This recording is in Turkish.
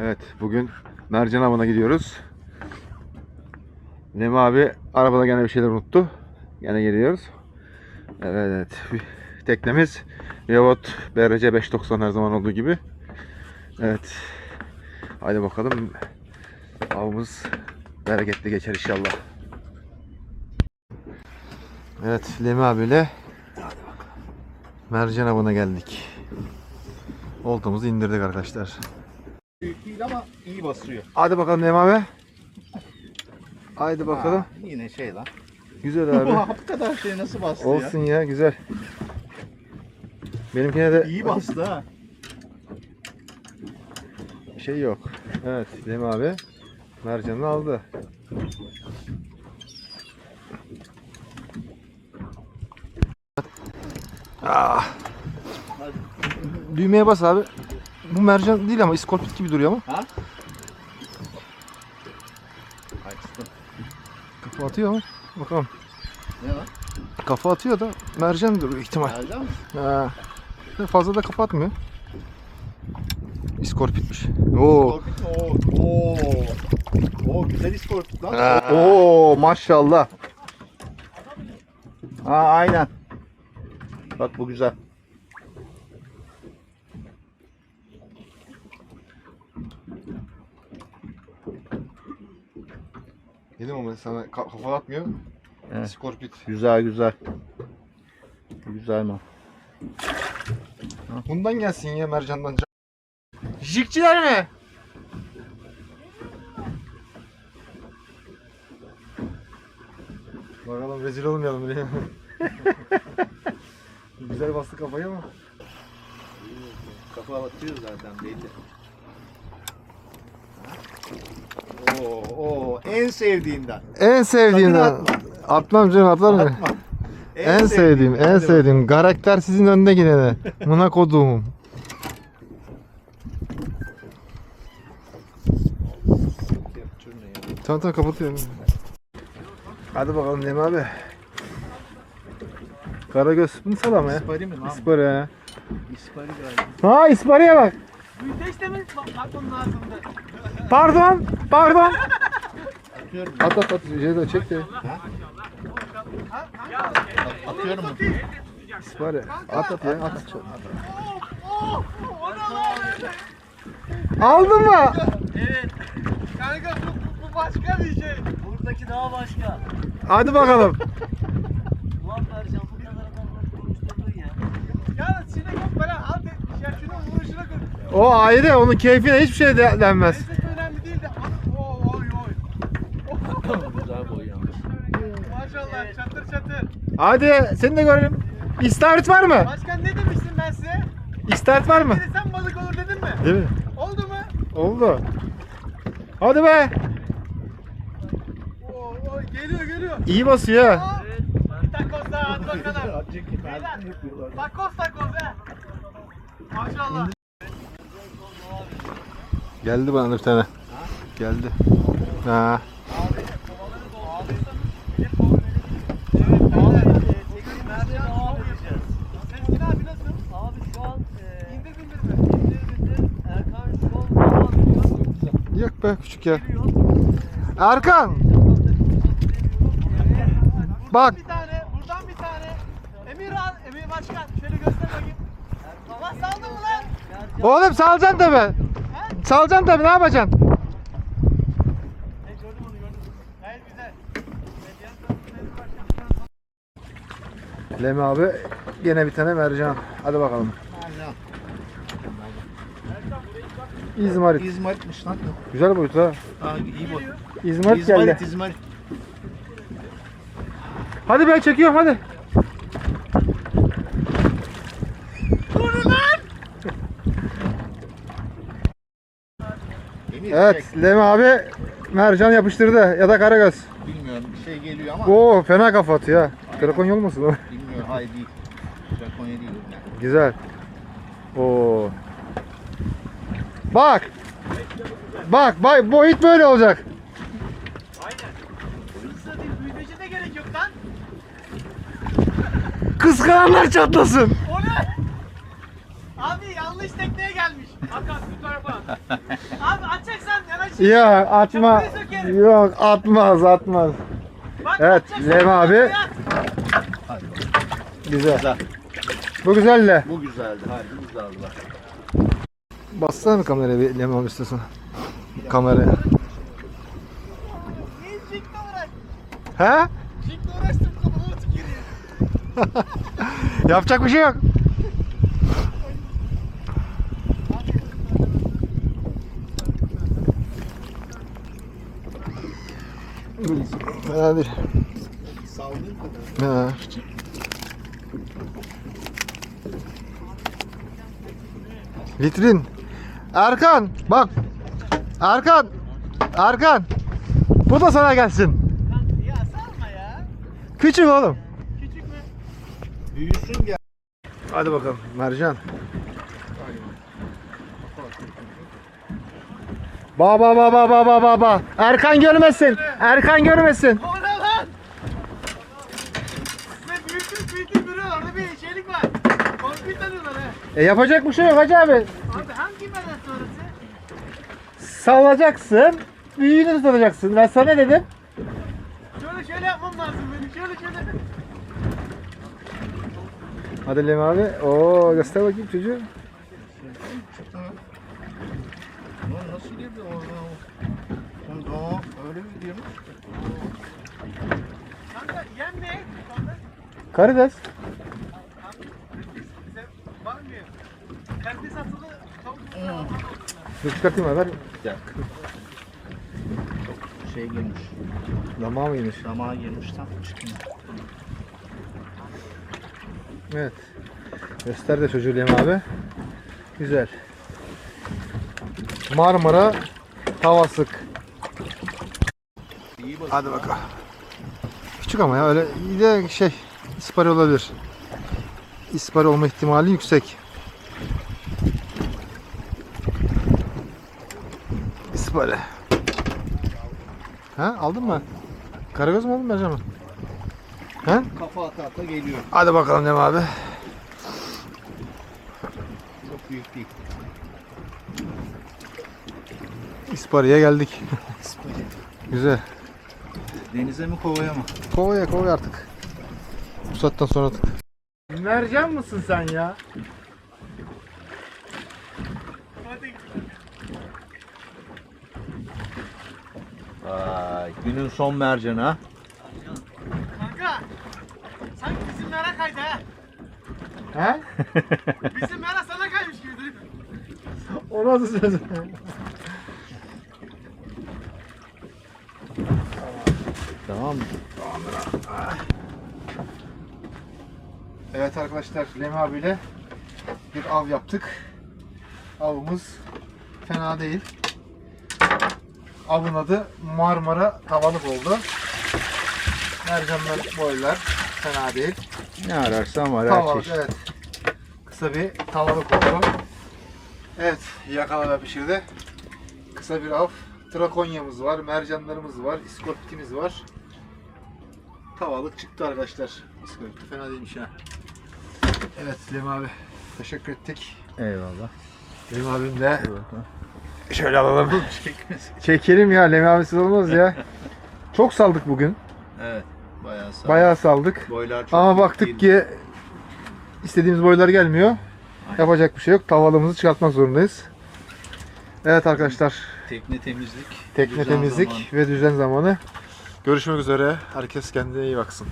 Evet bugün mercan avına gidiyoruz. Nemi abi arabada gene bir şeyler unuttu. Gene geliyoruz. Evet. Teknemiz Yavot BRC 590 her zaman olduğu gibi. Evet. Haydi bakalım. Avımız bereketli geçer inşallah. Evet Lemi abiyle mercan avına geldik. Oltamızı indirdik arkadaşlar. Büyük değil ama iyi basıyor. Hadi bakalım Lemi abi. Haydi bakalım. Ha, yine şey lan. Güzel abi. Bu kadar şey nasıl bastı ya? Olsun ya güzel. Benimkine de İyi bastı ha. bir şey yok. Evet Lemi abi mercanını aldı. Ah. Düğmeye bas abi. Bu mercan değil ama iskorpit gibi duruyor ama. Ha? Açtım. Kafa atıyor ama. Bakalım. Ne lan? Kafa atıyor da mercan duruyor ihtimal. Nerede mi? Ha. Fazla da kafa atmıyor. İskorpitmiş. Oo. Scorpion mi? Oo. Oo. Oo güzel iskorpit lan. Ha. Oo maşallah. Ha aynen. Bak bu güzel. Dedim ama sana ka- kafa atmıyor. Evet. Skorpit. Güzel güzel. Güzel mi? Bundan gelsin ya mercandan. Jikçiler mi? Bakalım rezil olmayalım diye. Güzel bastı kafayı ama. Kafa atıyor zaten belli. Oo, oo, en sevdiğimden. En sevdiğimden. Sakın Atmam canım atlar mı? Atma. En, sevdiğim, en sevdiğim. Karakter sizin önünde gidene. Mına koduğum. bakalım. Tamam tamam kapatıyorum. Hadi bakalım Nemi abi. Karagöz. Bunu salam ya. İspari mi lan? İspari ya. İspari galiba. Ha İspari'ye bak. Büyüteçte mi bakmam lazımdı? Pardon. Pardon. Atıyorum. At at at. Şeyi de çek de. Atıyorum. İspari. At at ya. At. Aldın mı? Evet. Kanka bu, bu, başka bir şey. Buradaki daha başka. Hadi bakalım. Ulan Mercan bu kadar adamları konuşturdun ya. Ya sinek yok falan halt etmiş ya. Şunun vuruşuna koy. O ayrı. Onun keyfine hiçbir şey de- denmez. Neyse Hadi seni de görelim. İstavrit var mı? Başkan ne demiştim ben size? İstavrit var mı? Sen balık olur dedin mi? Değil mi? Oldu mu? Oldu. Hadi be. Oo, oo, geliyor geliyor. İyi basıyor ha. Bir takoz daha hadi bakalım. Beyler. Takoz takoz he. Maşallah. Geldi bana bir tane. Geldi. Ha. Sezgin abi nasıl? Abi şu an e, İndir bindir mi? indir bindir Erkan şu an devam ediyor. Yok be küçük ya. Erkan. Bak. bir tane, buradan bir tane. Emir al, Emir başkan. Şöyle göster bakayım. Baba saldın mı lan? Oğlum salacaksın tabi. Salacaksın tabi ne yapacaksın? Lemi abi yine bir tane mercan. Hadi bakalım. İzmarit. İzmaritmiş lan. Güzel boyut ha. Ha, iyi boy. İzmarit İzmarit, geldi. İzmarit. Hadi ben çekiyorum hadi. Evet. Lemi abi mercan yapıştırdı ya da karagöz. Bilmiyorum bir şey geliyor ama Oo fena kafa atıyor ha. Drakonya olmasın o. bilmiyorum. Hayır değil. Japonya değil. Güzel. Oo. Bak. Bak bak boyut böyle olacak. Hızlı değil, büyütece de gerek yok lan. Kıskananlar çatlasın. O ne? Abi yanlış tekneye gelmiş. Hakan şu tarafa. Abi Ya atma. Yok atmaz atmaz. Bak, Evet atacaksın. Lem abi güzel. Güzel. Bu güzel de. Bu güzeldi. Harbi güzeldi bak. Bassana mı kameraya bir Lem abi istiyorsan. Kameraya. He? Jig'le uğraştım kafama tükürüyor. Yapacak bir şey yok. Fena değil. Saldığın kadar. Ha. Vitrin. Erkan bak. Erkan. Erkan. Bu da sana gelsin. Ya sarma ya. Küçük oğlum. Küçük mü? Büyüsün gel. Hadi bakalım Mercan. Ba ba ba ba ba ba ba ba. Erkan görmesin. Erkan görmesin. O ne lan? Ne büyütün büyütün biri orada bir şeylik var. Kompüt alıyorlar ha. E yapacak bir şey yok hacı abi. Salacaksın. Büyüğünü tutacaksın. Ben sana ne dedim? Şöyle şöyle yapmam lazım benim. Şöyle şöyle. Hadi Lem abi. Oo göster bakayım çocuğu. Lan nasıl girdi orada? O öyle mi gidiyormuş? Kanka yem ne? Karides. bize bakmıyor. Karides atılı tavuk Dur çıkartayım haber. Ya. Şey girmiş. Damağa mı yemiş? Damağa girmiş tam çıkmıyor. Evet. Göster de çocuğu Lem abi. Güzel. Marmara tavasık. Hadi bakalım. Küçük ama ya öyle iyi de şey ispari olabilir. İspari olma ihtimali yüksek. İspari. Ha aldın mı? Karagöz mü aldın Mercan mı? Ha? Kafa ata ata geliyor. Hadi bakalım Dem abi. Çok büyük değil. İspari'ye geldik. Güzel. Denize mi kovaya mı? Kovaya kovaya artık. Bu saatten sonra artık. Mercan mısın sen ya? Vay günün son mercanı ha. Kanka. Sanki bizim mera kaydı ha. He? Bizim mera sana kaymış gibi duruyor. O nasıl söz? Tamam. Evet arkadaşlar Lemi abiyle bir av yaptık. Avımız fena değil. Avın adı Marmara tavalık oldu. Mercanlar boylar fena değil. Ne ararsan var her Tavalık çeşit. evet. Kısa bir tavalık oldu. Evet yakala ve pişirdi. Kısa bir av. Trakonyamız var, mercanlarımız var, iskopitimiz var. Tavalık çıktı arkadaşlar. İskopiti fena değilmiş ha. Evet Lem abi teşekkür ettik. Eyvallah. Lem abim de şöyle alalım. Çekelim ya Lem abisiz olmaz ya. Çok saldık bugün. Evet. Bayağı sağ. Bayağı saldık. Boylar çok Ama baktık değil. ki istediğimiz boylar gelmiyor. Yapacak bir şey yok. Tavalığımızı çıkartmak zorundayız. Evet arkadaşlar. Tekne temizlik. Tekne düzen temizlik zamanı. ve düzen zamanı. Görüşmek üzere. Herkes kendine iyi baksın.